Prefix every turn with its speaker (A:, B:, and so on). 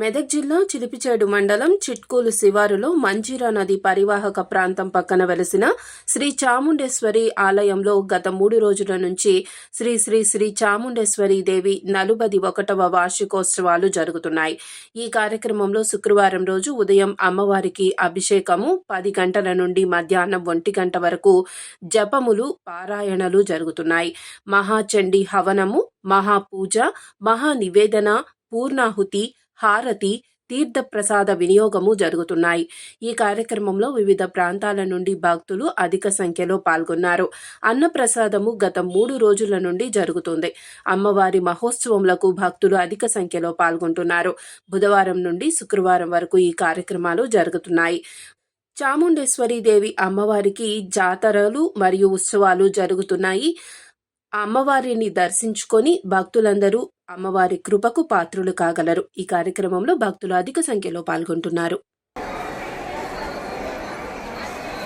A: మెదక్ జిల్లా చిలిపిచేడు మండలం చిట్కూలు శివారులో మంజీరా నది పరివాహక ప్రాంతం పక్కన వెలసిన శ్రీ చాముండేశ్వరి ఆలయంలో గత మూడు రోజుల నుంచి శ్రీ శ్రీ శ్రీ చాముండేశ్వరి దేవి నలుబది ఒకటవ వార్షికోత్సవాలు జరుగుతున్నాయి. ఈ కార్యక్రమంలో శుక్రవారం రోజు ఉదయం అమ్మవారికి అభిషేకము పది గంటల నుండి మధ్యాహ్నం ఒంటి గంట వరకు జపములు పారాయణలు జరుగుతున్నాయి. మహాచండీ హవనము మహాపూజ మహా నివేదన పూర్ణాహుతి హారతి తీర్థప్రసాద వినియోగము జరుగుతున్నాయి. ఈ కార్యక్రమంలో వివిధ ప్రాంతాల నుండి భక్తులు అధిక సంఖ్యలో పాల్గొన్నారు. అన్నప్రసాదము గత మూడు రోజుల నుండి జరుగుతుంది. అమ్మవారి మహోత్సవములకు భక్తులు అధిక సంఖ్యలో పాల్గొంటున్నారు. బుధవారం నుండి శుక్రవారం వరకు ఈ కార్యక్రమాలు జరుగుతున్నాయి. చాముండేశ్వరి దేవి అమ్మవారికి జాతరలు మరియు ఉత్సవాలు జరుగుతున్నాయి. అమ్మవారిని దర్శించుకొని భక్తులందరూ అమ్మవారి కృపకు పాత్రులు కాగలరు. ఈ కార్యక్రమంలో భక్తులు అధిక సంఖ్యలో పాల్గొంటున్నారు.